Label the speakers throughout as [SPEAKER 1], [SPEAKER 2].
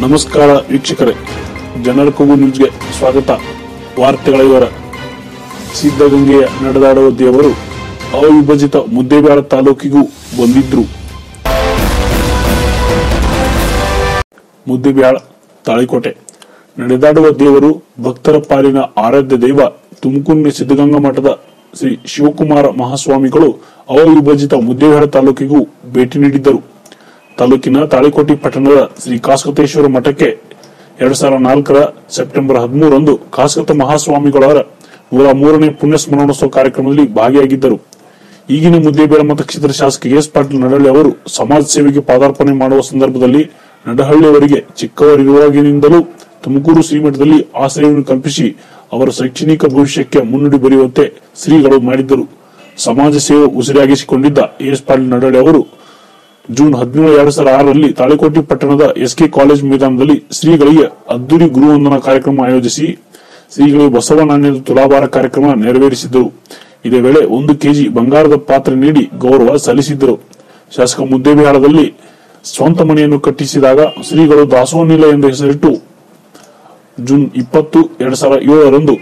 [SPEAKER 1] ನಮಸ್ಕಾರ ವೀಕ್ಷಕರೇ. ಜನರ ಕೂಗು ನ್ಯೂಸ್ಗೆ ಸ್ವಾಗತ. ವಾರ್ತೆಗಳ ವಿವರ ಸಿದ್ಧಗಂಗೆಯ ನಡೆದಾಡುವ ದೇವರು ಅವಿಭಜಿತ ಮುದ್ದೇಬೇಳ ತಾಲೂಕಿಗೂ ಬಂದಿದ್ರು. ಮುದ್ದೇಬ್ಯಾಳ ತಾಳಿಕೋಟೆ. ನಡೆದಾಡುವ ದೇವರು ಭಕ್ತರ ಪಾಲಿನ ಆರಾಧ್ಯ ದೈವ ತುಮಕೂರಿನ ಸಿದ್ಧಗಂಗಾ ಮಠದ ಶ್ರೀ ಶಿವಕುಮಾರ ಮಹಾಸ್ವಾಮಿಗಳು ಅವಿಭಜಿತ ಮುದ್ದೇಬೇಳ ತಾಲೂಕಿಗೂ ಭೇಟಿ ನೀಡಿದ್ದರು. ತಾಲೂಕಿನ ತಾಳಿಕೋಟಿ ಪಟ್ಟಣದ ಶ್ರೀ ಕಾಸಕತೇಶ್ವರ ಮಠಕ್ಕೆ ಎರಡ್ ಸಾವಿರದ ನಾಲ್ಕರ ಸೆಪ್ಟೆಂಬರ್ ಹದಿಮೂರರಂದು ಕಾಸಕತ ಮಹಾಸ್ವಾಮಿಗಳವರ ನೂರ ಮೂರನೇ ಪುಣ್ಯ ಸ್ಮರಣೋತ್ಸವ ಕಾರ್ಯಕ್ರಮದಲ್ಲಿ ಭಾಗಿಯಾಗಿದ್ದರು. ಈಗಿನ ಮುದ್ದೇಬೇಡ ಮತಕ್ಷೇತ್ರ ಶಾಸಕ ಎಸ್ ಪಾಟೀಲ್ ನಡಹಳ್ಳಿ ಅವರು ಸಮಾಜ ಸೇವೆಗೆ ಪಾದಾರ್ಪಣೆ ಮಾಡುವ ಸಂದರ್ಭದಲ್ಲಿ ನಡಹಳ್ಳಿಯವರಿಗೆ ಚಿಕ್ಕವರಿರುವಾಗಿನಿಂದಲೂ ತುಮಕೂರು ಶ್ರೀಮಠದಲ್ಲಿ ಆಶ್ರಯವನ್ನು ಕಲ್ಪಿಸಿ ಅವರ ಶೈಕ್ಷಣಿಕ ಭವಿಷ್ಯಕ್ಕೆ ಮುನ್ನುಡಿ ಬರೆಯುವಂತೆ ಶ್ರೀಗಳು ಮಾಡಿದ್ದರು. ಸಮಾಜ ಸೇವೆ ಉಸಿರಾಗಿಸಿಕೊಂಡಿದ್ದ ಎಸ್ ಪಾಟೀಲ್ ನಡಹಳ್ಳಿ ಅವರು ಜೂನ್ ಹದಿನೇಳು ಎರಡ್ ಸಾವಿರದ ಆರರಲ್ಲಿ ತಾಳಿಕೋಟೆ ಪಟ್ಟಣದ ಎಸ್ಕೆ ಕಾಲೇಜ್ ಮೈದಾನದಲ್ಲಿ ಶ್ರೀಗಳಿಗೆ ಅದ್ದೂರಿ ಗುರುವಂದನಾ ಕಾರ್ಯಕ್ರಮ ಆಯೋಜಿಸಿ ಶ್ರೀಗಳು ಬಸವ ನಾಣ್ಯದ ತುಲಾಭಾರ ಕಾರ್ಯಕ್ರಮ ನೆರವೇರಿಸಿದ್ದರು ಇದೇ ವೇಳೆ ಒಂದು ಕೆಜಿ ಬಂಗಾರದ ಪಾತ್ರೆ ನೀಡಿ ಗೌರವ ಸಲ್ಲಿಸಿದ್ದರು. ಶಾಸಕ ಮುದ್ದೇಬಿಹಾಳದಲ್ಲಿ ಸ್ವಂತ ಮನೆಯನ್ನು ಕಟ್ಟಿಸಿದಾಗ ಶ್ರೀಗಳು ದಾಸೋನಿಲ ಎಂದು ಹೆಸರಿಟ್ಟು ಜೂನ್ ಇಪ್ಪತ್ತು ಎರಡ್ ಸಾವಿರದ ಏಳರಂದು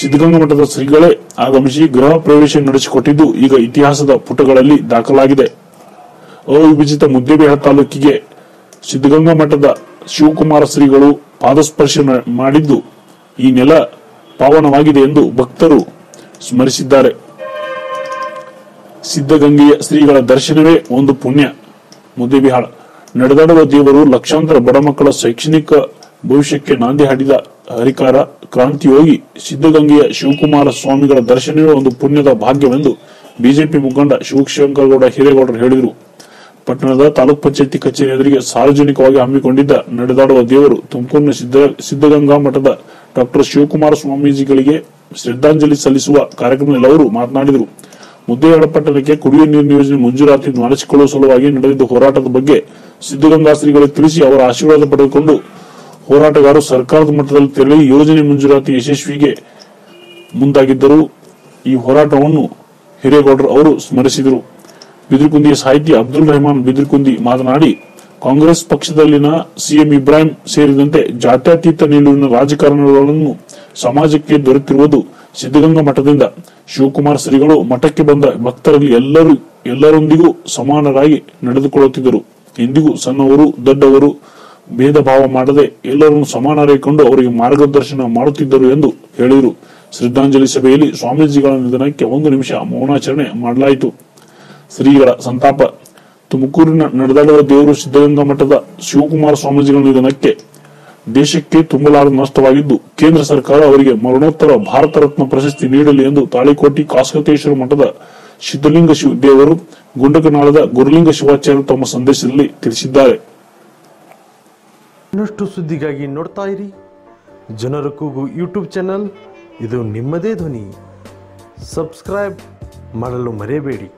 [SPEAKER 1] ಸಿದ್ಧಗಂಗಾ ಮಠದ ಶ್ರೀಗಳೇ ಆಗಮಿಸಿ ಗೃಹ ಪ್ರವೇಶ ನಡೆಸಿಕೊಟ್ಟಿದ್ದು ಈಗ ಇತಿಹಾಸದ ಪುಟಗಳಲ್ಲಿ ದಾಖಲಾಗಿದೆ. ಅವಿಭಜಿತ ಮುದ್ದೇಬಿಹಾಳ ತಾಲೂಕಿಗೆ ಸಿದ್ಧಗಂಗಾ ಮಠದ ಶಿವಕುಮಾರ ಶ್ರೀಗಳು ಪಾದಸ್ಪರ್ಶ ಮಾಡಿದ್ದು ಈ ನೆಲ ಪಾವನವಾಗಿದೆ ಎಂದು ಭಕ್ತರು ಸ್ಮರಿಸಿದ್ದಾರೆ. ಸಿದ್ಧಗಂಗೆಯ ಶ್ರೀಗಳ ದರ್ಶನವೇ ಒಂದು ಪುಣ್ಯ. ಮುದ್ದೇಬಿಹಾಳ ನಡೆದಾಡುವ ದೇವರು ಲಕ್ಷಾಂತರ ಬಡ ಮಕ್ಕಳ ಶೈಕ್ಷಣಿಕ ಭವಿಷ್ಯಕ್ಕೆ ನಾಂದಿ ಹಾಡಿದ ಹರಿಕಾರ ಕ್ರಾಂತಿಯೋಗಿ ಸಿದ್ಧಗಂಗೆಯ ಶಿವಕುಮಾರ ಸ್ವಾಮಿಗಳ ದರ್ಶನವೇ ಒಂದು ಪುಣ್ಯದ ಭಾಗ್ಯವೆಂದು ಬಿಜೆಪಿ ಮುಖಂಡ ಶಿವಶಂಕರಗೌಡ ಹಿರೇಗೌಡರು ಹೇಳಿದರು. ಪಟ್ಟಣದ ತಾಲೂಕ್ ಪಂಚಾಯತಿ ಕಚೇರಿ ಎದುರಿಗೆ ಸಾರ್ವಜನಿಕವಾಗಿ ಹಮ್ಮಿಕೊಂಡಿದ್ದ ನಡೆದಾಡುವ ದೇವರು ತುಮಕೂರಿನ ಸಿದ್ದಗಂಗಾ ಮಠದ ಡಾಕ್ಟರ್ ಶಿವಕುಮಾರ ಸ್ವಾಮೀಜಿಗಳಿಗೆ ಶ್ರದ್ಧಾಂಜಲಿ ಸಲ್ಲಿಸುವ ಕಾರ್ಯಕ್ರಮದಲ್ಲಿ ಅವರು ಮಾತನಾಡಿದರು. ಮುದ್ದೇಹಳ ಪಟ್ಟಣಕ್ಕೆ ಕುಡಿಯುವ ನೀರಿನ ಯೋಜನೆ ಮಂಜೂರಾತಿ ಮಾಡಿಸಿಕೊಳ್ಳುವ ಸಲುವಾಗಿ ನಡೆದಿದ್ದ ಹೋರಾಟದ ಬಗ್ಗೆ ಸಿದ್ದಗಂಗಾ ಶ್ರೀಗಳಿಗೆ ತಿಳಿಸಿ ಅವರ ಆಶೀರ್ವಾದ ಪಡೆದುಕೊಂಡು ಹೋರಾಟಗಾರರು ಸರ್ಕಾರದ ಮಟ್ಟದಲ್ಲಿ ತೆರಳಿ ಯೋಜನೆ ಮಂಜೂರಾತಿ ಯಶಸ್ವಿಗೆ ಮುಂದಾಗಿದ್ದರು. ಈ ಹೋರಾಟವನ್ನು ಹಿರೇಗೌಡರು ಅವರು ಸ್ಮರಿಸಿದರು. ಬಿದಿರುಕುಂದಿಯ ಸಾಹಿತಿ ಅಬ್ದುಲ್ ರೆಹಮಾನ್ ಬಿದಿರುಕುಂದಿ ಮಾತನಾಡಿ, ಕಾಂಗ್ರೆಸ್ ಪಕ್ಷದಲ್ಲಿನ ಸಿಎಂ ಇಬ್ರಾಹಿಂ ಸೇರಿದಂತೆ ಜಾತ್ಯತೀತ ನಿಲುವಿನ ರಾಜಕಾರಣಿಗಳನ್ನು ಸಮಾಜಕ್ಕೆ ದೊರೆತಿರುವುದು ಸಿದ್ಧಗಂಗಾ ಮಠದಿಂದ. ಶಿವಕುಮಾರ್ ಶ್ರೀಗಳು ಮಠಕ್ಕೆ ಬಂದ ಭಕ್ತರಲ್ಲಿ ಎಲ್ಲರೂ ಎಲ್ಲರೊಂದಿಗೂ ಸಮಾನರಾಗಿ ನಡೆದುಕೊಳ್ಳುತ್ತಿದ್ದರು. ಇಂದಿಗೂ ಸಣ್ಣವರು, ದೊಡ್ಡವರು ಭೇದ ಭಾವ ಮಾಡದೆ ಎಲ್ಲರನ್ನು ಸಮಾನರಾಗಿ ಕೊಂಡು ಅವರಿಗೆ ಮಾರ್ಗದರ್ಶನ ಮಾಡುತ್ತಿದ್ದರು ಎಂದು ಹೇಳಿದರು. ಶ್ರದ್ಧಾಂಜಲಿ ಸಭೆಯಲ್ಲಿ ಸ್ವಾಮೀಜಿಗಳ ನಿಧನಕ್ಕೆ ಒಂದು ನಿಮಿಷ ಮೌನಾಚರಣೆ ಮಾಡಲಾಯಿತು. ಶ್ರೀಗಳ ಸಂತಾಪ. ತುಮಕೂರಿನ ನಡೆದಾಡುವ ದೇವರು ಸಿದ್ಧಗಂಗಾ ಮಠದ ಶಿವಕುಮಾರ ಸ್ವಾಮೀಜಿಗಳ ನಿಧನಕ್ಕೆ ದೇಶಕ್ಕೆ ತುಂಬಲಾರದ ನಷ್ಟವಾಗಿದ್ದು, ಕೇಂದ್ರ ಸರ್ಕಾರ ಅವರಿಗೆ ಮರಣೋತ್ತರ ಭಾರತ ರತ್ನ ಪ್ರಶಸ್ತಿ ನೀಡಲಿ ಎಂದು ತಾಳಿಕೋಟಿ ಕಾಸಕತೇಶ್ವರ ಮಠದ ಸಿದ್ಧಲಿಂಗ ಶಿವ ದೇವರು ಗುಂಡಕನಾಳದ ಗುರುಲಿಂಗ ಶಿವಾಚಾರ್ಯರು ತಮ್ಮ ಸಂದೇಶದಲ್ಲಿ ತಿಳಿಸಿದ್ದಾರೆ.
[SPEAKER 2] ಇನ್ನಷ್ಟು ಸುದ್ದಿಗಾಗಿ ನೋಡ್ತಾ ಇರಿ. ಜನರ ಕೂಗು ಯೂಟ್ಯೂಬ್ ಚಾನಲ್. ಇದು ನಿಮ್ಮದೇ ಧ್ವನಿ. ಸಬ್ಸ್ಕ್ರೈಬ್ ಮಾಡಲು ಮರೆಯಬೇಡಿ.